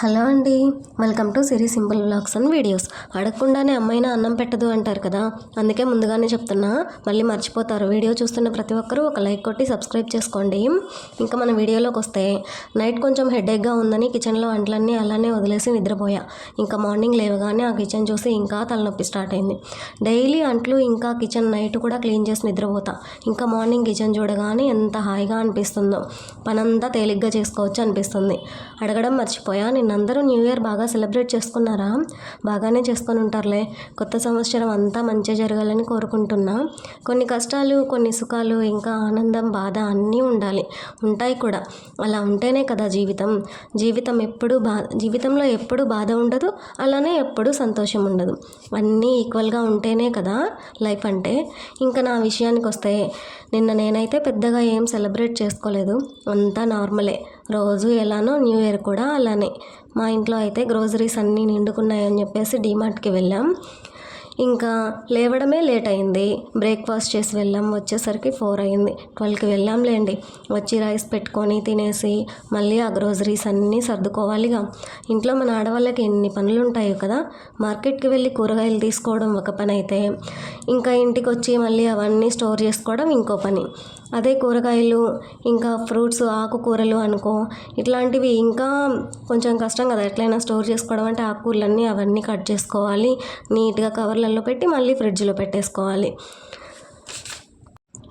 Hello అండి. Welcome to Siri simple vlogs and videos. అడగకుండానే అమ్మైనా అన్నం పెట్టదు అంటారు కదా? అందుకే ముందుగానే చెప్తున్నా మళ్ళీ మర్చిపోతారు. వీడియో చూస్తున్న ప్రతి ఒక్కరూ ఒక లైక్ కొట్టి సబ్స్క్రైబ్ చేసుకోండి. ఇంకా మన వీడియోలోకి వస్తే నైట్ కొంచెం హెడేక్గా ఉందని కిచెన్లో వంటలన్నీ అలానే వదిలేసి నిద్రపోయా. ఇంకా మార్నింగ్ లేవగానే ఆ కిచెన్ చూసి ఇంకా తలనొప్పి స్టార్ట్ అయింది. డైలీ అంట్లు ఇంకా కిచెన్ నైట్ కూడా క్లీన్ చేసి నిద్రపోతా. ఇంకా మార్నింగ్ కిచెన్ చూడగానే ఎంత హాయిగా అనిపిస్తుందో పనంతా తేలిగ్గా చేసుకోవచ్చు అనిపిస్తుంది. అడగడం మర్చిపోయా నేను అందరూ న్యూ ఇయర్ బాగా సెలబ్రేట్ చేసుకున్నారా? బాగానే చేసుకొని ఉంటారులే. కొత్త సంవత్సరం అంతా మంచిగా జరగాలని కోరుకుంటున్నా. కొన్ని కష్టాలు కొన్ని సుఖాలు ఇంకా ఆనందం బాధ అన్నీ ఉండాలి. ఉంటాయి కూడా. అలా ఉంటేనే కదా జీవితం. జీవితం ఎప్పుడు బా జీవితంలో ఎప్పుడు బాధ ఉండదు అలానే ఎప్పుడు సంతోషం ఉండదు. అన్నీ ఈక్వల్గా ఉంటేనే కదా లైఫ్ అంటే. ఇంకా నా విషయానికి వస్తే నిన్న నేనైతే పెద్దగా ఏం సెలబ్రేట్ చేసుకోలేదు. అంతా నార్మలే. రోజు ఎలానో న్యూ ఇయర్ కూడా అలానే. మా ఇంట్లో అయితే గ్రోసరీస్ అన్నీ నిండుకున్నాయని చెప్పేసి డీమార్ట్కి వెళ్ళాం. ఇంకా లేవడమే లేట్ అయింది. బ్రేక్ఫాస్ట్ చేసి వెళ్ళాం. వచ్చేసరికి ఫోర్ అయింది. ట్వెల్వ్కి వెళ్ళాంలేండి. వచ్చి రైస్ పెట్టుకొని తినేసి మళ్ళీ ఆ గ్రోసరీస్ అన్నీ సర్దుకోవాలిగా ఇంట్లో మన ఆడవాళ్ళకి ఎన్ని పనులు ఉంటాయో కదా. మార్కెట్కి వెళ్ళి కూరగాయలు తీసుకోవడం ఒక పని అయితే ఇంకా ఇంటికి వచ్చి మళ్ళీ అవన్నీ స్టోర్ చేసుకోవడం ఇంకో పని. అదే కూరగాయలు ఇంకా ఫ్రూట్స్ ఆకుకూరలు అనుకో. ఇట్లాంటివి ఇంకా కొంచెం కష్టం కదా ఎట్లయినా స్టోర్ చేసుకోవడం అంటే ఆకుకూరలన్నీ అవన్నీ కట్ చేసుకోవాలి. నీట్గా కవర్లలో పెట్టి మళ్ళీ ఫ్రిడ్జ్లో పెట్టేసుకోవాలి.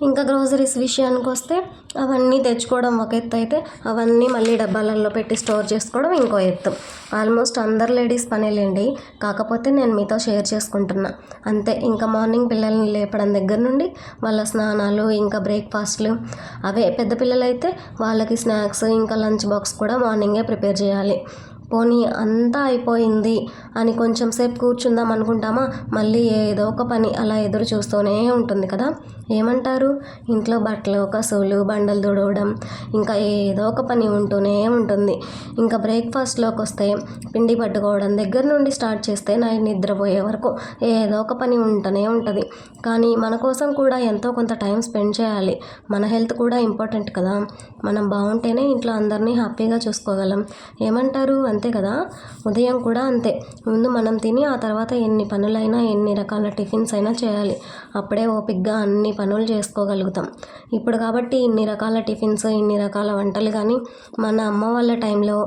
ఇంకా గ్రోసరీస్ విషయానికి వస్తే అవన్నీ తెచ్చుకోవడం ఒక ఎత్తు అయితే అవన్నీ మళ్ళీ డబ్బాలలో పెట్టి స్టోర్ చేసుకోవడం ఇంకో ఎత్తు. ఆల్మోస్ట్ అందరు లేడీస్ పనేలేండి. కాకపోతే నేను మీతో షేర్ చేసుకుంటున్నా. అంతే ఇంకా మార్నింగ్ పిల్లల్ని లేపడం దగ్గర నుండి వాళ్ళ స్నానాలు ఇంకా బ్రేక్ఫాస్ట్లు అవే పెద్ద పిల్లలైతే వాళ్ళకి స్నాక్స్ ఇంకా లంచ్ బాక్స్ కూడా మార్నింగే ప్రిపేర్ చేయాలి. పోనీ అంతా అయిపోయింది అని కొంచెం సేపు కూర్చుందాం అనుకుంటామా? మళ్ళీ ఏదో ఒక పని అలా ఎదురు చూస్తూనే ఉంటుంది కదా? ఏమంటారు? ఇంట్లో బట్టలు కసువులు బండలు తుడవడం ఇంకా ఏదో ఒక పని ఉంటూనే ఉంటుంది. ఇంకా బ్రేక్ఫాస్ట్లోకి వస్తే పిండి పట్టుకోవడం దగ్గర నుండి స్టార్ట్ చేస్తే నైట్ నిద్రపోయే వరకు ఏదో ఒక పని ఉంటూనే ఉంటుంది. కానీ మన కోసం కూడా ఎంతో కొంత టైం స్పెండ్ చేయాలి. మన హెల్త్ కూడా ఇంపార్టెంట్ కదా. మనం బాగుంటేనే ఇంట్లో అందరినీ హ్యాపీగా చూసుకోగలం. ఏమంటారు? అంతే కదా? ఉదయం కూడా అంతే. ముందు మనం తిని ఆ తర్వాత ఎన్ని పనులైనా ఎన్ని రకాల టిఫిన్స్ అయినా చేయాలి. అప్పుడే ఓపిక్గా అన్ని పనులు చేసుకోగలుగుతాం. ఇప్పుడు కాబట్టి ఇన్ని రకాల టిఫిన్స్ ఇన్ని రకాల వంటలు కానీ మన అమ్మ వాళ్ళ టైంలో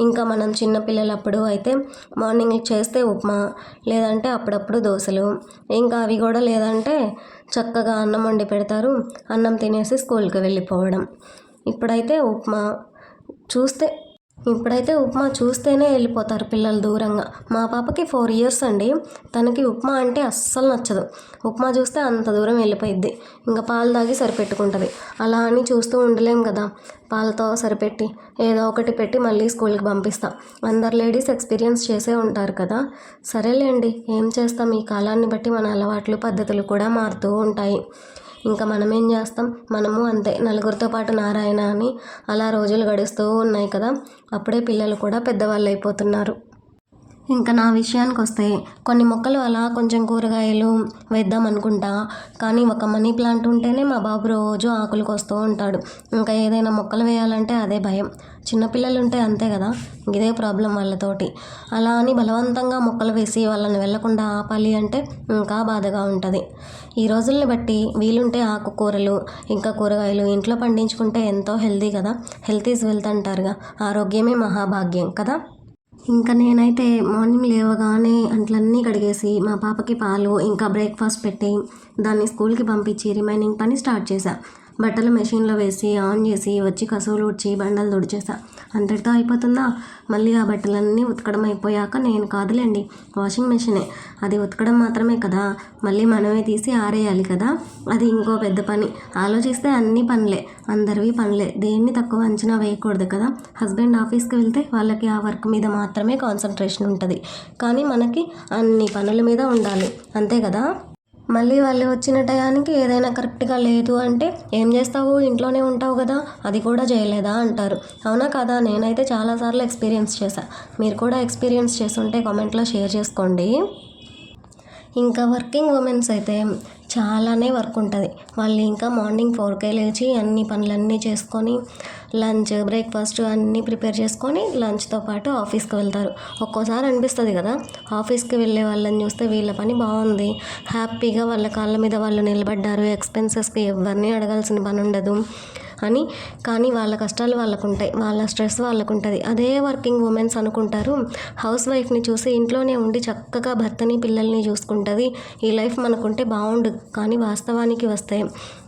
ఇంకా మనం చిన్నపిల్లలప్పుడు అయితే మార్నింగ్ చేస్తే ఉప్మా లేదంటే అప్పుడప్పుడు దోశలు. ఇంకా అవి కూడా లేదంటే చక్కగా అన్నం వండి పెడతారు. అన్నం తినేసి స్కూల్కి వెళ్ళిపోవడం. ఇప్పుడైతే ఉప్మా చూస్తే ఇప్పుడైతే ఉప్మా చూస్తేనే వెళ్ళిపోతారు పిల్లలు దూరంగా. మా పాపకి ఫోర్ ఇయర్స్ అండి. తనకి ఉప్మా అంటే అస్సలు నచ్చదు. ఉప్మా చూస్తే అంత దూరం వెళ్ళిపోయిద్ది. ఇంకా పాలు తాగి సరిపెట్టుకుంటుంది. అలా అని చూస్తూ ఉండలేం కదా. పాలతో సరిపెట్టి ఏదో ఒకటి పెట్టి మళ్ళీ స్కూల్కి పంపిస్తాం. అందరు లేడీస్ ఎక్స్పీరియన్స్ చేసే ఉంటారు కదా. సరేలేండి ఏం చేస్తాం? ఈ కాలాన్ని బట్టి మన అలవాట్లు పద్ధతులు కూడా మారుతూ ఉంటాయి. ఇంకా మనం ఏం చేస్తాం? మనము అంతే. నలుగురితో పాటు నారాయణ అని అలా రోజులు గడుస్తూ ఉన్నాయి కదా. అప్పుడే పిల్లలు కూడా పెద్దవాళ్ళు అయిపోతున్నారు. ఇంకా నా విషయానికి వస్తే కొన్ని మొక్కలు అలా కొంచెం కూరగాయలు వేద్దాం అనుకుంటా. కానీ ఒక మనీ ప్లాంట్ ఉంటేనే మా బాబు రోజు ఆకులకు వస్తూ ఉంటాడు. ఇంకా ఏదైనా మొక్కలు వేయాలంటే అదే భయం. చిన్నపిల్లలు ఉంటే అంతే కదా ఇదే ప్రాబ్లం వాళ్ళతోటి. అలా అని బలవంతంగా మొక్కలు వేసి వాళ్ళని వెళ్ళకుండా ఆపాలి అంటే ఇంకా బాధగా ఉంటుంది. ఈ రోజుల్ని బట్టి వీలుంటే ఆకుకూరలు ఇంకా కూరగాయలు ఇంట్లో పండించుకుంటే ఎంతో హెల్తీ కదా. హెల్త్ ఈజ్ వెల్త్ అంటారుగా ఆరోగ్యమే మహాభాగ్యం కదా? ఇంకా నేనైతే మార్నింగ్ లేవగానే అంట్లన్నీ కడిగేసి మా పాపకి పాలు ఇంకా బ్రేక్ఫాస్ట్ పెట్టి దాన్ని స్కూల్కి పంపించి రిమైనింగ్ పని స్టార్ట్ చేశాను బట్టలు మెషిన్లో వేసి ఆన్ చేసి వచ్చి కసువులు ఉడ్చి బండలు తుడిచేసా. అంతటితో అయిపోతుందా? మళ్ళీ ఆ బట్టలన్నీ ఉతకడం అయిపోయాక నేను కాదులేండి వాషింగ్ మెషినే. అది ఉతకడం మాత్రమే కదా మళ్ళీ మనమే తీసి ఆరేయాలి కదా అది ఇంకో పెద్ద పని. ఆలోచిస్తే అన్ని పనులే అందరివి పనులే. దేన్ని తక్కువ అంచనా వేయకూడదు కదా. హస్బెండ్ ఆఫీస్కి వెళ్తే వాళ్ళకి ఆ వర్క్ మీద మాత్రమే కాన్సన్ట్రేషన్ ఉంటుంది. కానీ మనకి అన్ని పనుల మీద ఉండాలి అంతే కదా? మళ్ళీ వాళ్ళు వచ్చిన టయానికి ఏదైనా కరెక్ట్గా లేదు అంటే ఏం చేస్తావు? ఇంట్లోనే ఉంటావు కదా? అది కూడా చేయలేదా? అంటారు. అవునా కదా? నేనైతే చాలాసార్లు ఎక్స్పీరియన్స్ చేశా. మీరు కూడా ఎక్స్పీరియన్స్ చేస్తుంటే కామెంట్లో షేర్ చేసుకోండి. ఇంకా వర్కింగ్ ఉమెన్స్ అయితే చాలానే వర్క్ ఉంటుంది. వాళ్ళు ఇంకా మార్నింగ్ ఫోర్కే లేచి అన్ని పనులన్నీ చేసుకొని లంచ్ బ్రేక్ఫాస్ట్ అన్నీ ప్రిపేర్ చేసుకొని లంచ్తో పాటు ఆఫీస్కి వెళ్తారు. ఒక్కోసారి అనిపిస్తుంది కదా ఆఫీస్కి వెళ్ళే వాళ్ళని చూస్తే వీళ్ళ పని బాగుంది. హ్యాపీగా వాళ్ళ కాళ్ళ మీద వాళ్ళు నిలబడ్డారు. ఎక్స్పెన్సెస్కి ఎవరిని అడగాల్సిన పని ఉండదు. అని కానీ వాళ్ళ కష్టాలు వాళ్ళకు ఉంటాయి వాళ్ళ స్ట్రెస్ వాళ్ళకు ఉంటుంది అదే వర్కింగ్ ఉమెన్స్ అనుకుంటారు. హౌస్ వైఫ్ని చూసి ఇంట్లోనే ఉండి చక్కగా భర్తని పిల్లల్ని చూసుకుంటుంది. ఈ లైఫ్ మనకుంటే బాగుండు కానీ వాస్తవానికి వస్తే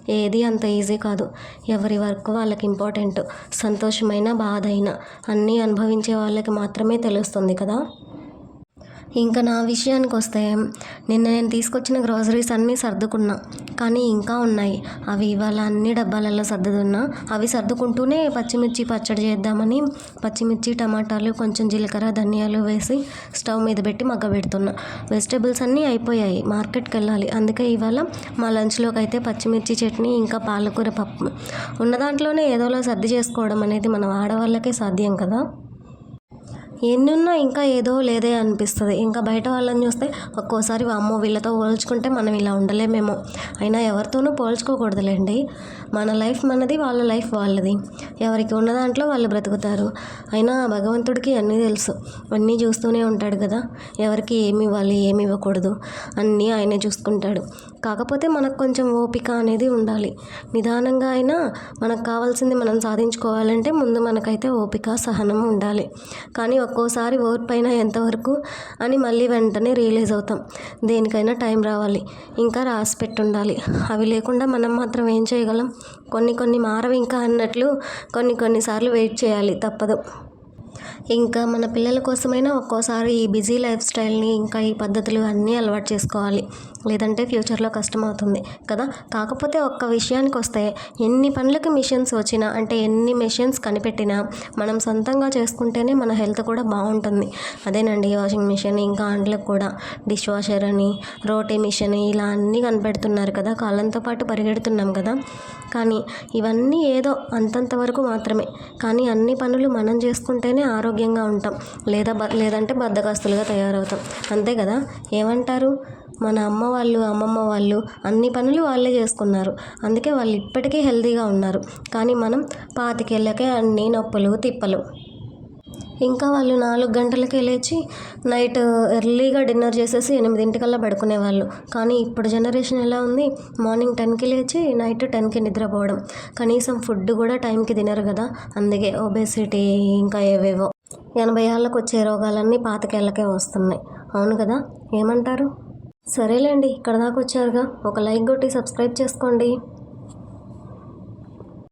ఏది అంత ఈజీ కాదు. ఎవరి వర్క్ వాళ్ళకి ఇంపార్టెంట్. సంతోషమైన బాధ అయినా అన్నీ అనుభవించే వాళ్ళకి మాత్రమే తెలుస్తుంది కదా? ఇంకా నా విషయానికి వస్తే నిన్న నేను తీసుకొచ్చిన గ్రాసరీస్ అన్నీ సర్దుకున్నా. కానీ ఇంకా ఉన్నాయి. అవి ఇవాళ అన్ని డబ్బాలలో సర్దుతున్నా. అవి సర్దుకుంటూనే పచ్చిమిర్చి పచ్చడి చేద్దామని పచ్చిమిర్చి టమాటాలు కొంచెం జీలకర్ర ధనియాలు వేసి స్టవ్ మీద పెట్టి మగ్గ పెడుతున్నా వెజిటేబుల్స్ అన్నీ అయిపోయాయి. మార్కెట్కి వెళ్ళాలి అందుకే ఇవాళ మా లంచ్లోకి అయితే పచ్చిమిర్చి చట్నీ ఇంకా పాలకూర పప్పు. ఉన్న దాంట్లోనే ఏదోలా సర్ది చేసుకోవడం అనేది మన ఆడవాళ్ళకే సాధ్యం కదా? ఎన్నున్నా ఇంకా ఏదో లేదే అనిపిస్తుంది. ఇంకా బయట వాళ్ళని చూస్తే ఒక్కోసారి అమ్మో వీళ్ళతో పోల్చుకుంటే మనం ఇలా ఉండలేమేమో. అయినా ఎవరితోనూ పోల్చుకోకూడదులేండి. మన లైఫ్ మనది వాళ్ళ లైఫ్ వాళ్ళది. ఎవరికి ఉన్న దాంట్లో వాళ్ళు బ్రతుకుతారు. అయినా భగవంతుడికి అన్నీ తెలుసు. అన్నీ చూస్తూనే ఉంటాడు కదా. ఎవరికి ఏమి ఇవ్వాలి ఏమి ఇవ్వకూడదు. అన్నీ ఆయనే చూసుకుంటాడు. కాకపోతే మనకు కొంచెం ఓపిక అనేది ఉండాలి. నిదానంగా అయినా మనకు కావాల్సింది మనం సాధించుకోవాలంటే ముందు మనకైతే ఓపిక సహనం ఉండాలి. కానీ ఒక్కోసారి ఓర్పైన ఎంతవరకు అని మళ్ళీ వెంటనే రియలైజ్ అవుతాం. దేనికైనా టైం రావాలి. ఇంకా రాసి పెట్టుండాలి. అవి లేకుండా మనం మాత్రం ఏం చేయగలం? కొన్ని కొన్ని మారవి ఇంకా అన్నట్లు కొన్ని కొన్నిసార్లు వెయిట్ చేయాలి. తప్పదు. ఇంకా మన పిల్లల కోసమైనా ఒక్కోసారి ఈ బిజీ లైఫ్ స్టైల్ని ఇంకా ఈ పద్ధతులు అన్నీ అలవాటు చేసుకోవాలి. లేదంటే ఫ్యూచర్లో కష్టం అవుతుంది కదా? కాకపోతే ఒక్క విషయానికి వస్తే ఎన్ని పనులకి మిషన్స్ వచ్చినా అంటే ఎన్ని మిషన్స్ కనిపెట్టినా మనం సొంతంగా చేసుకుంటేనే మన హెల్త్ కూడా బాగుంటుంది. అదేనండి వాషింగ్ మిషన్ ఇంకా అంట్లకు కూడా. డిష్ వాషర్ అని రోటీ మిషన్ ఇలా అన్నీ కనిపెడుతున్నారు కదా? కాలంతో పాటు పరిగెడుతున్నాం కదా? కానీ ఇవన్నీ ఏదో అంతంత వరకు మాత్రమే. కానీ అన్ని పనులు మనం చేసుకుంటేనే ఆరోగ్యంగా ఉంటాం. లేదా బ లేదంటే బద్దకాస్తులుగా తయారవుతాం. అంతే కదా? ఏమంటారు? మన అమ్మ వాళ్ళు అమ్మమ్మ వాళ్ళు అన్ని పనులు వాళ్ళే చేసుకున్నారు. అందుకే వాళ్ళు ఇప్పటికీ హెల్తీగా ఉన్నారు. కానీ మనం పాతికేళ్ళకే అన్ని నొప్పులు తిప్పలు. ఇంకా వాళ్ళు నాలుగు గంటలకే లేచి నైట్ ఎర్లీగా డిన్నర్ చేసేసి ఎనిమిదింటికల్లా పడుకునేవాళ్ళు. కానీ ఇప్పుడు జనరేషన్ ఎలా ఉంది? మార్నింగ్ టెన్కి లేచి నైట్ టెన్కి నిద్రపోవడం. కనీసం ఫుడ్ కూడా టైంకి తినరు కదా. అందుకే ఒబేసిటీ ఇంకా ఏవేవో. ఎనభై ఏళ్ళకు వచ్చే రోగాలన్నీ పాతికేళ్ళకే వస్తున్నాయి. అవును కదా? ఏమంటారు? సరేలేండి ఇక్కడ దాకా వచ్చారుగా. ఒక లైక్ కొట్టి సబ్స్క్రైబ్ చేసుకోండి.